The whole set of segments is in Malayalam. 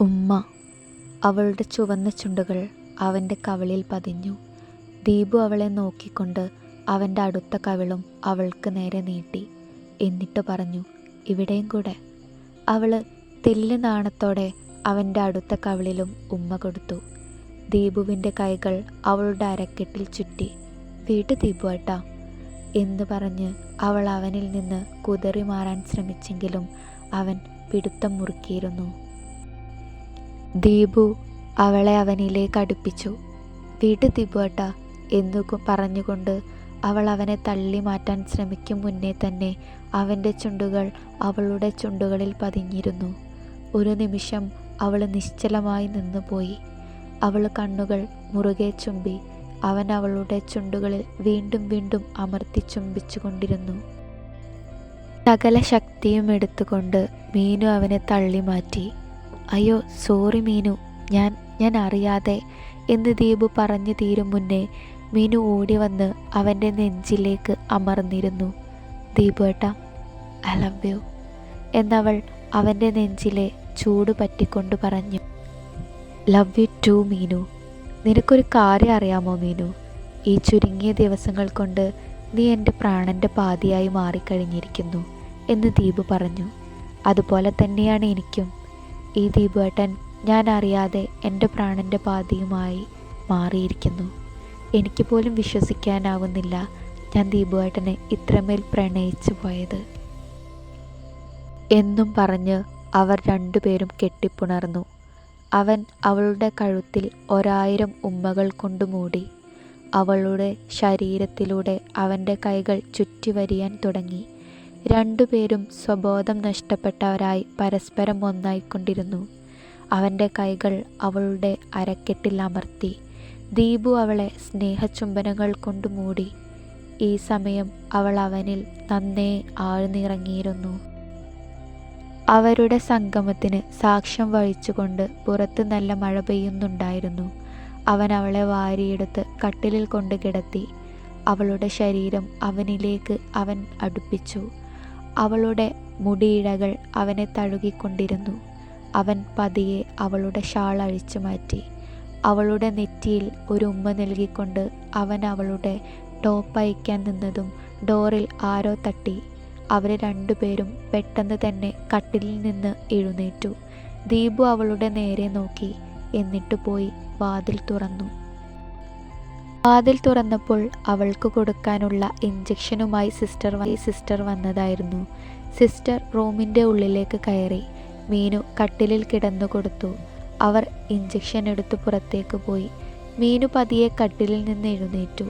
ഉമ്മ അവളുടെ ചുവന്ന ചുണ്ടുകൾ അവന്റെ കവിളിൽ പതിഞ്ഞു. ദീപു അവളെ നോക്കിക്കൊണ്ട് അവന്റെ അടുത്ത കവിളും അവൾക്ക് നേരെ നീട്ടി. എന്നിട്ട് പറഞ്ഞു ഇവിടെയും കൂടെ. അവൾ തെല്ല് നാണത്തോടെ അവന്റെ അടുത്ത കവിളിലും ഉമ്മ കൊടുത്തു. ദീപുവിന്റെ കൈകൾ അവളുടെ അരക്കെട്ടിൽ ചുറ്റി. വീട്ടു ദീപുവേട്ടാ എന്ന് പറഞ്ഞ് അവൾ അവനിൽ നിന്ന് കുതറി മാറാൻ ശ്രമിച്ചെങ്കിലും അവൻ പിടുത്തം മുറുക്കിയിരുന്നു. ദീപു അവളെ അവനിലേക്ക് അടുപ്പിച്ചു. വീട് ദീപുവേട്ടാ എന്നു പറഞ്ഞുകൊണ്ട് അവൾ അവനെ തള്ളി മാറ്റാൻ ശ്രമിക്കും മുന്നേ തന്നെ അവന്റെ ചുണ്ടുകൾ അവളുടെ ചുണ്ടുകളിൽ പതിഞ്ഞിരുന്നു. ഒരു നിമിഷം അവൾ നിശ്ചലമായി നിന്നുപോയി. അവൾ കണ്ണുകൾ മുറുകെ ചുംബി അവൻ അവളുടെ ചുണ്ടുകളിൽ വീണ്ടും വീണ്ടും അമർത്തി ചുംബിച്ചുകൊണ്ടിരുന്നു. സകല ശക്തിയും എടുത്തുകൊണ്ട് മീനു അവനെ തള്ളി മാറ്റി. അയ്യോ സോറി മീനു. ഞാൻ ഞാൻ അറിയാതെ. എന്ന് ദീപു പറഞ്ഞു തീരും മുന്നേ മീനു ഓടി വന്ന് അവന്റെ നെഞ്ചിലേക്ക് അമർന്നിരുന്നു. ദീപു ഏട്ടാ ഐ ലവ് യു എന്നവൾ അവന്റെ നെഞ്ചിലെ ചൂട് പറ്റിക്കൊണ്ട് പറഞ്ഞു. Love you too Meenu. നിനക്കൊരു കാര്യം അറിയാമോ മീനു? ഈ ചുരുങ്ങിയ ദിവസങ്ങൾ കൊണ്ട് നീ എന്റെ പ്രാണന്റെ പാതിയായി മാറിക്കഴിഞ്ഞിരിക്കുന്നു എന്ന് ദീപു പറഞ്ഞു. അതുപോലെ തന്നെയാണ് എനിക്കും. ഈ ദീപേട്ടൻ ഞാൻ അറിയാതെ എന്റെ പ്രാണന്റെ പാതിയുമായി മാറിയിരിക്കുന്നു. എനിക്ക് പോലും വിശ്വസിക്കാനാവുന്നില്ല ഞാൻ ദീപുവേട്ടനെ ഇത്രമേൽ പ്രണയിച്ചു പോയത്. എന്നും പറഞ്ഞ് അവർ രണ്ടുപേരും കെട്ടിപ്പുണർന്നു. അവൻ അവളുടെ കഴുത്തിൽ ഒരായിരം ഉമ്മകൾ കൊണ്ടു മൂടി. അവളുടെ ശരീരത്തിലൂടെ അവന്റെ കൈകൾ ചുറ്റിവരിയാൻ തുടങ്ങി. രണ്ടുപേരും സ്വബോധം നഷ്ടപ്പെട്ടവരായി പരസ്പരം ഒന്നായിക്കൊണ്ടിരുന്നു. അവന്റെ കൈകൾ അവളുടെ അരക്കെട്ടിൽ അമർത്തി. ദീപു അവളെ സ്നേഹചുംബനങ്ങൾ കൊണ്ട് മൂടി. ഈ സമയം അവൾ അവനിൽ നന്നേ ആഴ്ന്നിറങ്ങിയിരുന്നു. അവരുടെ സംഗമത്തിന് സാക്ഷ്യം വഹിച്ചുകൊണ്ട് പുറത്ത് നല്ല മഴ പെയ്യുന്നുണ്ടായിരുന്നു. അവൻ അവളെ വാരിയെടുത്ത് കട്ടിലിൽ കൊണ്ട് കിടത്തി. അവളുടെ ശരീരം അവനിലേക്ക് അവൻ അടുപ്പിച്ചു. അവളുടെ മുടിയിഴകൾ അവനെ തഴുകിക്കൊണ്ടിരുന്നു. അവൻ പതിയെ അവളുടെ ഷാൾ അഴിച്ചു മാറ്റി. അവളുടെ നെറ്റിയിൽ ഒരു ഉമ്മ നൽകിക്കൊണ്ട് അവൻ അവളുടെ ടോപ്പ് അയക്കാൻ നിന്നതും ഡോറിൽ ആരോ തട്ടി. അവരെ രണ്ടുപേരും പെട്ടെന്ന് തന്നെ കട്ടിലിൽ നിന്ന് എഴുന്നേറ്റു. ദീപു അവളുടെ നേരെ നോക്കി. എന്നിട്ട് പോയി വാതിൽ തുറന്നു. വാതിൽ തുറന്നപ്പോൾ അവൾക്ക് കൊടുക്കാനുള്ള ഇഞ്ചക്ഷനുമായി സിസ്റ്റർ സിസ്റ്റർ വന്നതായിരുന്നു. സിസ്റ്റർ റൂമിന്റെ ഉള്ളിലേക്ക് കയറി. മീനു കട്ടിലിൽ കിടന്നു കൊടുത്തു. അവർ ഇഞ്ചക്ഷൻ എടുത്ത് പുറത്തേക്ക് പോയി. മീനു പതിയെ കട്ടിലിൽ നിന്ന് എഴുന്നേറ്റു.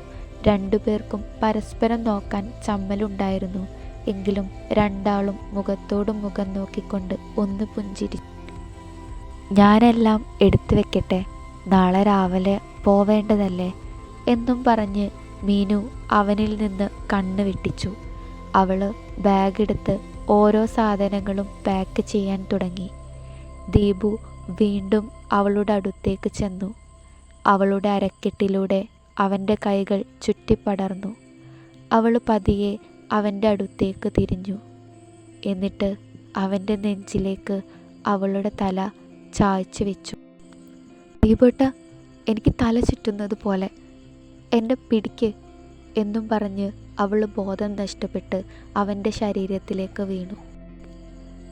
രണ്ടുപേർക്കും പരസ്പരം നോക്കാൻ ചമ്മലുണ്ടായിരുന്നു. എങ്കിലും രണ്ടാളും മുഖത്തോടും മുഖം നോക്കിക്കൊണ്ട് ഒന്ന് പുഞ്ചിരി ഞാനെല്ലാം എടുത്തു വെക്കട്ടെ നാളെ രാവിലെ പോവേണ്ടതല്ലേ? എന്നും പറഞ്ഞ് മീനു അവനിൽ നിന്ന് കണ്ണ് വെട്ടിച്ചു. അവൾ ബാഗെടുത്ത് ഓരോ സാധനങ്ങളും പാക്ക് ചെയ്യാൻ തുടങ്ങി. ദീപു വീണ്ടും അവളുടെ അടുത്തേക്ക് ചെന്നു. അവളുടെ അരക്കെട്ടിലൂടെ അവന്റെ കൈകൾ ചുറ്റിപ്പടർന്നു. അവൾ പതിയെ അവന്റെ അടുത്തേക്ക് തിരിഞ്ഞു. എന്നിട്ട് അവന്റെ നെഞ്ചിലേക്ക് അവളുടെ തല ചായ്ച്ചു വെച്ചു. ദീപേട്ട എനിക്ക് തല ചുറ്റുന്നത് പോലെ എന്റെ പിടിക്ക് എന്നും പറഞ്ഞ് അവൾ ബോധം നഷ്ടപ്പെട്ട് അവന്റെ ശരീരത്തിലേക്ക് വീണു.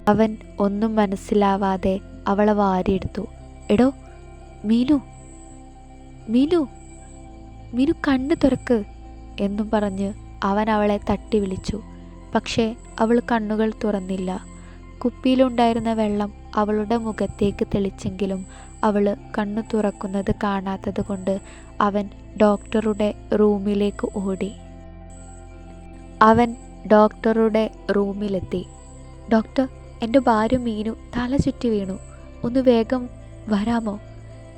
അവൻ ഒന്നും മനസ്സിലാവാതെ അവളെ വാരിയെടുത്തു. എടോ മീനു മീനു മീനു കണ്ണ് തുറക്ക് എന്നും പറഞ്ഞ് അവൻ അവളെ തട്ടി വിളിച്ചു. പക്ഷേ അവൾ കണ്ണുകൾ തുറന്നില്ല. കുപ്പിയിലുണ്ടായിരുന്ന വെള്ളം അവളുടെ മുഖത്തേക്ക് തെളിച്ചെങ്കിലും അവൾ കണ്ണു തുറക്കുന്നത് കാണാത്തത് കൊണ്ട് അവൻ ഡോക്ടറുടെ റൂമിലേക്ക് ഓടി. അവൻ ഡോക്ടറുടെ റൂമിലെത്തി. ഡോക്ടർ എന്റെ ഭാര്യ മീനു തല ചുറ്റി വീണു. ഒന്ന് വേഗം വരാമോ?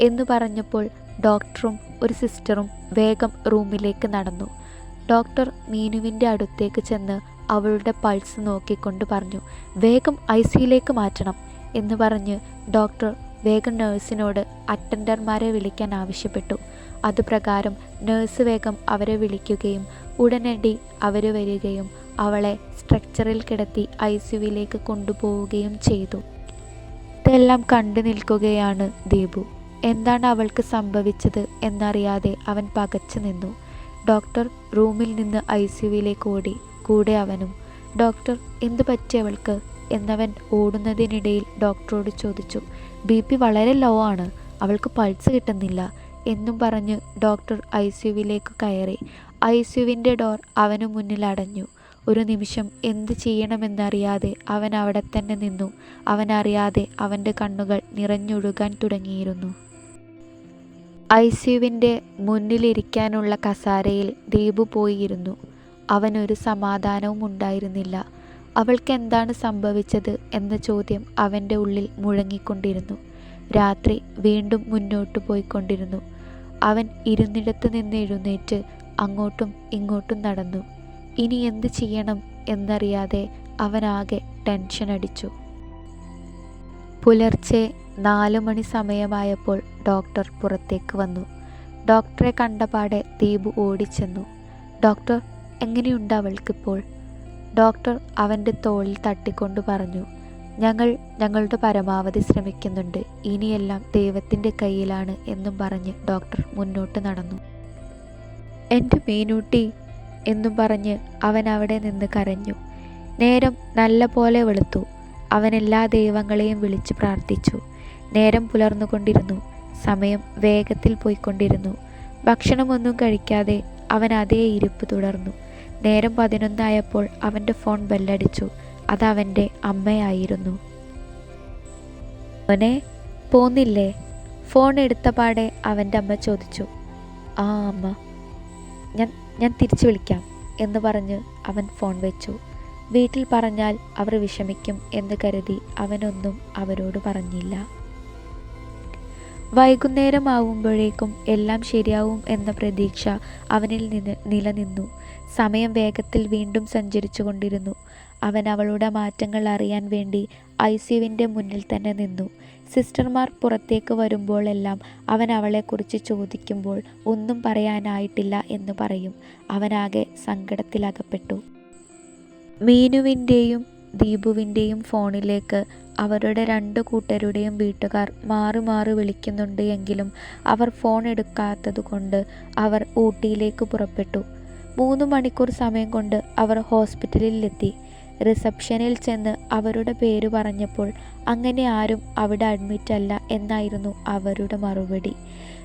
എന്ന് പറഞ്ഞപ്പോൾ ഡോക്ടറും ഒരു സിസ്റ്ററും വേഗം റൂമിലേക്ക് നടന്നു. ഡോക്ടർ മീനുവിന്റെ അടുത്തേക്ക് ചെന്ന് അവളുടെ പൾസ് നോക്കിക്കൊണ്ട് പറഞ്ഞു വേഗം ഐ സിയിലേക്ക് മാറ്റണം എന്ന് പറഞ്ഞ് ഡോക്ടർ വേഗം നേഴ്സിനോട് അറ്റൻഡർമാരെ വിളിക്കാൻ ആവശ്യപ്പെട്ടു. അതുപ്രകാരം നേഴ്സ് വേഗം അവരെ വിളിക്കുകയും ഉടനടി അവർ വരികയും അവളെ സ്ട്രക്ചറിൽ കിടത്തി ഐ സിയുവിലേക്ക് കൊണ്ടുപോവുകയും ചെയ്തു. ഇതെല്ലാം കണ്ടു നിൽക്കുകയാണ് ദീപു. എന്താണ് അവൾക്ക് സംഭവിച്ചത് എന്നറിയാതെ അവൻ പകച്ചു നിന്നു. ഡോക്ടർ റൂമിൽ നിന്ന് ഐ സിയുവിലേക്ക് ഓടി. കൂടെ അവനും. ഡോക്ടർ എന്തു പറ്റി അവൾക്ക്? എന്നവൻ ഓടുന്നതിനിടയിൽ ഡോക്ടറോട് ചോദിച്ചു. ബി പി വളരെ ലോ ആണ്. അവൾക്ക് പൾസ് കിട്ടുന്നില്ല. എന്നും പറഞ്ഞ് ഡോക്ടർ ഐ സിയുവിലേക്ക് കയറി. ഐ സിയുവിന്റെ ഡോർ അവനു മുന്നിൽ അടഞ്ഞു. ഒരു നിമിഷം എന്ത് ചെയ്യണമെന്നറിയാതെ അവൻ അവിടെ തന്നെ നിന്നു. അവനറിയാതെ അവന്റെ കണ്ണുകൾ നിറഞ്ഞൊഴുകാൻ തുടങ്ങിയിരുന്നു. ഐ സിയുവിന്റെ മുന്നിലിരിക്കാനുള്ള കസാരയിൽ ദീപു പോയിരുന്നു. അവനൊരു സമാധാനവും ഉണ്ടായിരുന്നില്ല. അവൾക്ക് എന്താണ് സംഭവിച്ചത് എന്ന ചോദ്യം അവന്റെ ഉള്ളിൽ മുഴങ്ങിക്കൊണ്ടിരുന്നു. രാത്രി വീണ്ടും മുന്നോട്ട് പോയിക്കൊണ്ടിരുന്നു. അവൻ ഇരുന്നിടത്ത് നിന്ന് എഴുന്നേറ്റ് അങ്ങോട്ടും ഇങ്ങോട്ടും നടന്നു. ഇനി എന്ത് ചെയ്യണം? എന്നറിയാതെ അവനാകെ ടെൻഷൻ അടിച്ചു. പുലർച്ചെ നാലു മണി സമയമായപ്പോൾ ഡോക്ടർ പുറത്തേക്ക് വന്നു. ഡോക്ടറെ കണ്ടപാടെ ദീപു ഓടിച്ചെന്നു. ഡോക്ടർ എങ്ങനെയുണ്ട് അവൾക്കിപ്പോൾ? ഡോക്ടർ അവന്റെ തോളിൽ തട്ടിക്കൊണ്ട് പറഞ്ഞു ഞങ്ങൾ ഞങ്ങളുടെ പരമാവധി ശ്രമിക്കുന്നുണ്ട്. ഇനിയെല്ലാം ദൈവത്തിന്റെ കയ്യിലാണ് എന്നും പറഞ്ഞ് ഡോക്ടർ മുന്നോട്ട് നടന്നു. എന്റെ മീനൂട്ടി എന്നും പറഞ്ഞ് അവൻ അവിടെ നിന്ന് കരഞ്ഞു. നേരം നല്ല പോലെ വെളുത്തു. അവൻ എല്ലാ ദൈവങ്ങളെയും വിളിച്ച് പ്രാർത്ഥിച്ചു. നേരം പുലർന്നുകൊണ്ടിരുന്നു സമയം വേഗത്തിൽ പോയിക്കൊണ്ടിരുന്നു. ഭക്ഷണമൊന്നും കഴിക്കാതെ അവൻ അതേ ഇരിപ്പ് തുടർന്നു. നേരം പതിനൊന്നായപ്പോൾ അവന്റെ ഫോൺ ബെല്ലടിച്ചു. അതവന്റെ അമ്മയായിരുന്നു. അവനെ പോന്നില്ലേ? ഫോൺ എടുത്ത പാടെ അവന്റെ അമ്മ ചോദിച്ചു. ആ അമ്മ. ഞാൻ ഞാൻ തിരിച്ചു വിളിക്കാം എന്ന് പറഞ്ഞ് അവൻ ഫോൺ വെച്ചു. വീട്ടിൽ പറഞ്ഞാൽ അവർ വിഷമിക്കും എന്ന് കരുതി അവനൊന്നും അവരോട് പറഞ്ഞില്ല. വൈകുന്നേരം വൈകുന്നേരമാവുമ്പോഴേക്കും എല്ലാം ശരിയാവും എന്ന പ്രതീക്ഷ അവനിൽ നിന്ന് നിലനിന്നു. സമയം വേഗത്തിൽ വീണ്ടും സഞ്ചരിച്ചു കൊണ്ടിരുന്നു. അവൻ അവളുടെ മാറ്റങ്ങൾ അറിയാൻ വേണ്ടി ഐ സിയുവിന്റെ മുന്നിൽ തന്നെ നിന്നു. സിസ്റ്റർമാർ പുറത്തേക്ക് വരുമ്പോഴെല്ലാം അവൻ അവളെക്കുറിച്ച് ചോദിക്കുമ്പോൾ ഒന്നും പറയാനായിട്ടില്ല എന്ന് പറയും. അവനാകെ സങ്കടത്തിലകപ്പെട്ടു. മീനുവിന്റെയും ദീപുവിന്റെയും ഫോണിലേക്ക് അവരുടെ രണ്ട് കൂട്ടരുടെയും വീട്ടുകാർ മാറി മാറി വിളിക്കുന്നുണ്ട് എങ്കിലും അവർ ഫോൺ എടുക്കാത്തതുകൊണ്ട് അവർ ഊട്ടിയിലേക്ക് പുറപ്പെട്ടു. മൂന്ന് മണിക്കൂർ സമയം കൊണ്ട് അവർ ഹോസ്പിറ്റലിലെത്തി. റിസപ്ഷനിൽ ചെന്ന് അവരുടെ പേര് പറഞ്ഞപ്പോൾ അങ്ങനെ ആരും അവിടെ അഡ്മിറ്റ് അല്ല എന്നായിരുന്നു അവരുടെ മറുപടി.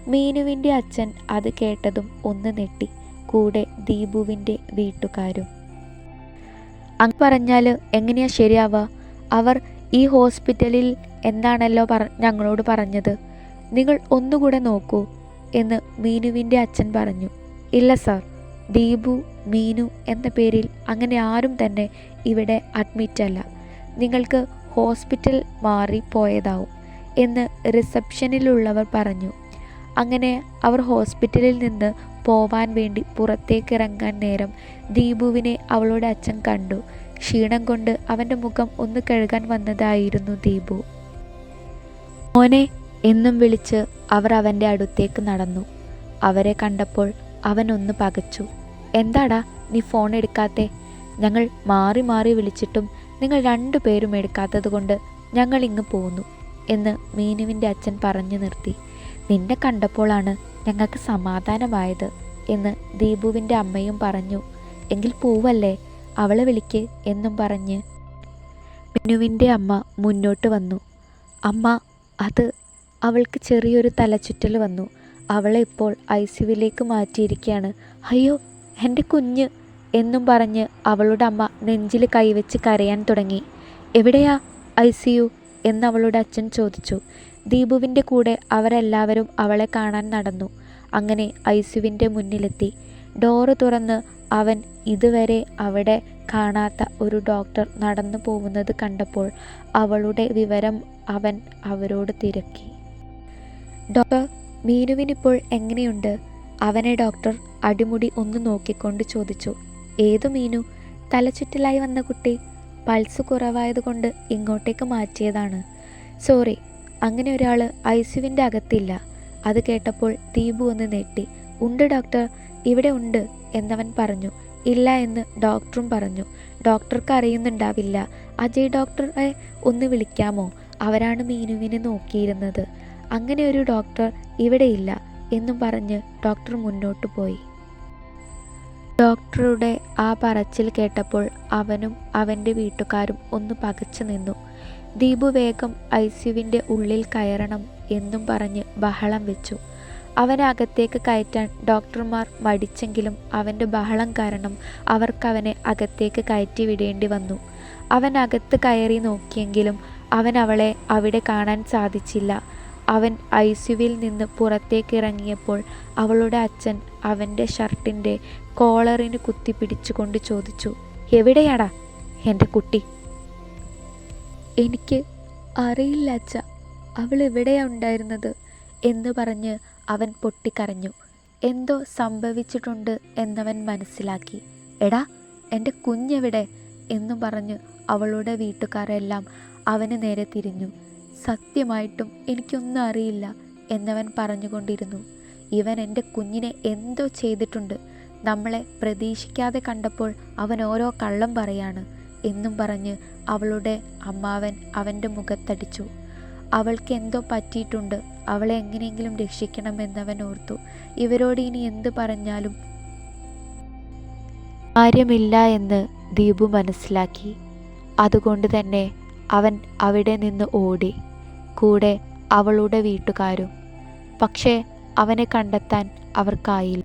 മീനുവിന്റെ അച്ഛൻ അത് കേട്ടതും ഒന്ന് നെട്ടി കൂടെ ദീപുവിന്റെ വീട്ടുകാരും. അങ്ങ് പറഞ്ഞാൽ എങ്ങനെയാ ശരിയാവുക? അവർ ഈ ഹോസ്പിറ്റലിൽ എന്താണല്ലോ പറ ഞങ്ങളോട് പറഞ്ഞത്? നിങ്ങൾ ഒന്നുകൂടെ നോക്കൂ എന്ന് മീനുവിന്റെ അച്ഛൻ പറഞ്ഞു. ഇല്ല സാർ. ദീപു മീനു എന്ന പേരിൽ അങ്ങനെ ആരും തന്നെ ഇവിടെ അഡ്മിറ്റ് അല്ല. നിങ്ങൾക്ക് ഹോസ്പിറ്റൽ മാറി പോയതാവും എന്ന് റിസപ്ഷനിലുള്ളവർ പറഞ്ഞു. അങ്ങനെ അവർ ഹോസ്പിറ്റലിൽ നിന്ന് പോവാൻ വേണ്ടി പുറത്തേക്ക് ഇറങ്ങാൻ നേരം ദീപുവിനെ അവളുടെ അച്ഛൻ കണ്ടു. ക്ഷീണം കൊണ്ട് അവന്റെ മുഖം ഒന്ന് കഴുകാൻ വന്നതായിരുന്നു ദീപു. മോനെ എന്നും വിളിച്ച് അവർ അവന്റെ അടുത്തേക്ക് നടന്നു. അവരെ കണ്ടപ്പോൾ അവനൊന്ന് പകച്ചു. എന്താടാ നീ ഫോൺ എടുക്കാത്തെ? ഞങ്ങൾ മാറി മാറി വിളിച്ചിട്ടും നിങ്ങൾ രണ്ടു പേരും എടുക്കാത്തത് കൊണ്ട് ഞങ്ങൾ ഇങ്ങ് പോന്നു എന്ന് മീനുവിന്റെ അച്ഛൻ പറഞ്ഞു നിർത്തി. നിന്നെ കണ്ടപ്പോഴാണ് ഞങ്ങൾക്ക് സമാധാനമായത് എന്ന് ദീപുവിന്റെ അമ്മയും പറഞ്ഞു. എങ്കിൽ പോവല്ലേ? അവളെ വിളിക്ക് എന്നും പറഞ്ഞ് മിനുവിന്റെ അമ്മ മുന്നോട്ട് വന്നു. അമ്മ അത് അവൾക്ക് ചെറിയൊരു തലചുറ്റൽ വന്നു. അവളെ ഇപ്പോൾ ഐ സിയുവിലേക്ക് മാറ്റിയിരിക്കുകയാണ്. അയ്യോ എന്റെ കുഞ്ഞ് എന്നും പറഞ്ഞ് അവളുടെ അമ്മ നെഞ്ചിൽ കൈവച്ച് കരയാൻ തുടങ്ങി. എവിടെയാ ഐ സി യു? എന്ന് അവളുടെ അച്ഛൻ ചോദിച്ചു. ദീപുവിന്റെ കൂടെ അവരെല്ലാവരും അവളെ കാണാൻ നടന്നു. അങ്ങനെ ഐ സിയുവിന്റെ മുന്നിലെത്തി. ഡോറ് തുറന്ന് അവൻ ഇതുവരെ അവിടെ കാണാത്ത ഒരു ഡോക്ടർ നടന്നു പോകുന്നത് കണ്ടപ്പോൾ അവളുടെ വിവരം അവൻ അവരോട് തിരക്കി. ഡോക്ടർ മീനുവിനിപ്പോൾ എങ്ങനെയുണ്ട്? അവനെ ഡോക്ടർ അടിമുടി ഒന്ന് നോക്കിക്കൊണ്ട് ചോദിച്ചു ഏതു മീനു? തലചുറ്റലായി വന്ന കുട്ടി പൾസ് കുറവായതുകൊണ്ട് ഇങ്ങോട്ടേക്ക് മാറ്റിയതാണ്. സോറി അങ്ങനെ ഒരാൾ ഐസിയുവിന്റെ അകത്തില്ല. അത് കേട്ടപ്പോൾ ദീപു ഒന്ന് നെട്ടി ഉണ്ട് ഡോക്ടർ ഇവിടെ ഉണ്ട് എന്നവൻ പറഞ്ഞു. ഇല്ല എന്ന് ഡോക്ടറും പറഞ്ഞു. ഡോക്ടർക്ക് അറിയുന്നുണ്ടാവില്ല. അജയ് ഡോക്ടറെ ഒന്ന് വിളിക്കാമോ? അവരാണ് മീനുവിനെ നോക്കിയിരുന്നത്. അങ്ങനെ ഒരു ഡോക്ടർ ഇവിടെയില്ല എന്നും പറഞ്ഞ് ഡോക്ടർ മുന്നോട്ടു പോയി. ഡോക്ടറുടെ ആ പറച്ചിൽ കേട്ടപ്പോൾ അവനും അവന്റെ വീട്ടുകാരും ഒന്ന് പകച്ചു നിന്നു. ദീപു വേഗം ഐ സിയുവിന്റെ ഉള്ളിൽ കയറണം എന്നും പറഞ്ഞ് ബഹളം വെച്ചു. അവനകത്തേക്ക് കയറ്റാൻ ഡോക്ടർമാർ മടിച്ചെങ്കിലും അവന്റെ ബഹളം കാരണം അവർക്കവനെ അകത്തേക്ക് കയറ്റി വിടേണ്ടി വന്നു. അവൻ അകത്ത് കയറി നോക്കിയെങ്കിലും അവൻ അവളെ അവിടെ കാണാൻ സാധിച്ചില്ല. അവൻ ഐസ്യുവിൽ നിന്ന് പുറത്തേക്കിറങ്ങിയപ്പോൾ അവളുടെ അച്ഛൻ അവന്റെ ഷർട്ടിന്റെ കോളറിന് കുത്തിപ്പിടിച്ചുകൊണ്ട് ചോദിച്ചു എവിടെയാടാ എന്റെ കുട്ടി? എനിക്ക് അറിയില്ല അച്ഛ അവൾ എവിടെയാ ഉണ്ടായിരുന്നത്? എന്ന് പറഞ്ഞ് അവൻ പൊട്ടിക്കരഞ്ഞു. എന്തോ സംഭവിച്ചിട്ടുണ്ട് എന്നവൻ മനസ്സിലാക്കി. എടാ എന്റെ കുഞ്ഞെവിടെ? എന്നു പറഞ്ഞ് അവളുടെ വീട്ടുകാരെല്ലാം അവന് നേരെ തിരിഞ്ഞു. സത്യമായിട്ടും എനിക്കൊന്നും അറിയില്ല എന്നവൻ പറഞ്ഞുകൊണ്ടിരുന്നു. ഇവൻ എന്റെ കുഞ്ഞിനെ എന്തോ ചെയ്തിട്ടുണ്ട്. നമ്മളെ പ്രതീക്ഷിക്കാതെ കണ്ടപ്പോൾ അവൻ ഓരോ കള്ളം പറയാണ് എന്നും പറഞ്ഞ് അവളുടെ അമ്മാവൻ അവന്റെ മുഖത്തടിച്ചു. അവൾക്ക് എന്തോ പറ്റിയിട്ടുണ്ട്. അവളെ എങ്ങനെയെങ്കിലും രക്ഷിക്കണമെന്നവൻ ഓർത്തു. ഇവരോട് ഇനി എന്ത് പറഞ്ഞാലും കാര്യമില്ല എന്ന് ദീപു മനസ്സിലാക്കി. അതുകൊണ്ട് തന്നെ അവൻ അവിടെ നിന്ന് ഓടി. കൂടെ അവളുടെ വീട്ടുകാരും. പക്ഷേ അവനെ കണ്ടെത്താൻ അവർക്കായില്ല.